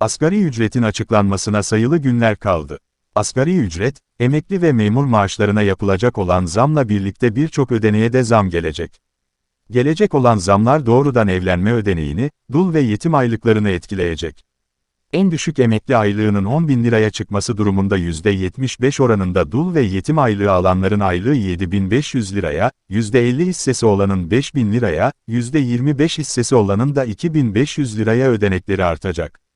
Asgari ücretin açıklanmasına sayılı günler kaldı. Asgari ücret, emekli ve memur maaşlarına yapılacak olan zamla birlikte birçok ödeneğe de zam gelecek. Gelecek olan zamlar doğrudan evlenme ödeneğini, dul ve yetim aylıklarını etkileyecek. En düşük emekli aylığının 10 bin liraya çıkması durumunda %75 oranında dul ve yetim aylığı alanların aylığı 7500 liraya, %50 hissesi olanın 5000 liraya, %25 hissesi olanın da 2500 liraya ödenekleri artacak.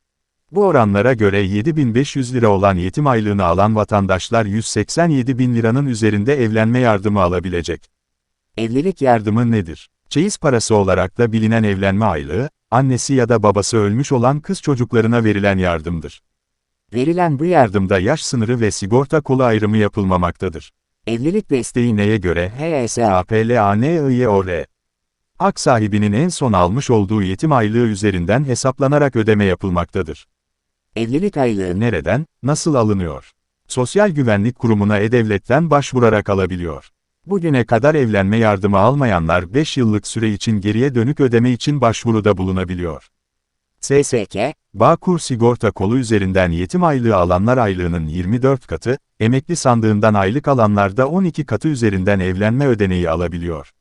Bu oranlara göre 7500 lira olan yetim aylığını alan vatandaşlar 187 bin liranın üzerinde evlenme yardımı alabilecek. Evlilik yardımı nedir? Çeyiz parası olarak da bilinen evlenme aylığı, annesi ya da babası ölmüş olan kız çocuklarına verilen yardımdır. Verilen bu yardımda yaş sınırı ve sigorta kolu ayrımı yapılmamaktadır. Evlilik desteği neye göre HSAPLANIYOR? Hak sahibinin en son almış olduğu yetim aylığı üzerinden hesaplanarak ödeme yapılmaktadır. Evlilik aylığı nereden, nasıl alınıyor? Sosyal Güvenlik Kurumu'na E-Devlet'ten başvurarak alabiliyor. Bugüne kadar evlenme yardımı almayanlar 5 yıllık süre için geriye dönük ödeme için başvuruda bulunabiliyor. SSK, Bağkur sigorta kolu üzerinden yetim aylığı alanlar aylığının 24 katı, emekli sandığından aylık alanlarda 12 katı üzerinden evlenme ödeneği alabiliyor.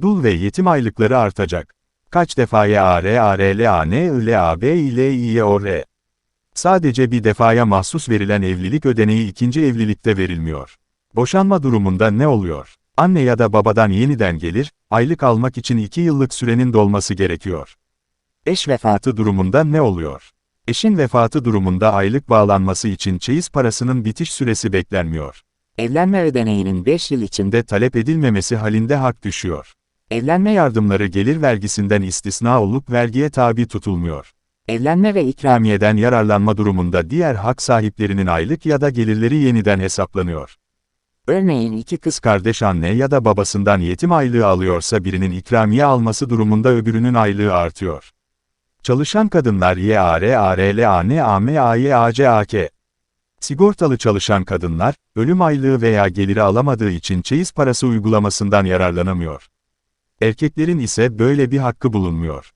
Dul ve yetim aylıkları artacak. Kaç defaya AR, ARL, AN, IL, AB, IL, İYOR? Sadece bir defaya mahsus verilen evlilik ödeneği ikinci evlilikte verilmiyor. Boşanma durumunda ne oluyor? Anne ya da babadan yeniden gelir, aylık almak için 2 yıllık sürenin dolması gerekiyor. Eş vefatı durumunda ne oluyor? Eşin vefatı durumunda aylık bağlanması için çeyiz parasının bitiş süresi beklenmiyor. Evlenme ödeneğinin 5 yıl içinde talep edilmemesi halinde hak düşüyor. Evlenme yardımları gelir vergisinden istisna olup vergiye tabi tutulmuyor. Evlenme ve ikramiyeden yararlanma durumunda diğer hak sahiplerinin aylık ya da gelirleri yeniden hesaplanıyor. Örneğin iki kız kardeş anne ya da babasından yetim aylığı alıyorsa birinin ikramiye alması durumunda öbürünün aylığı artıyor. Çalışan kadınlar YAR, ARL, AN, AM, AY, AC, AK. Sigortalı çalışan kadınlar, ölüm aylığı veya geliri alamadığı için çeyiz parası uygulamasından yararlanamıyor. Erkeklerin ise böyle bir hakkı bulunmuyor.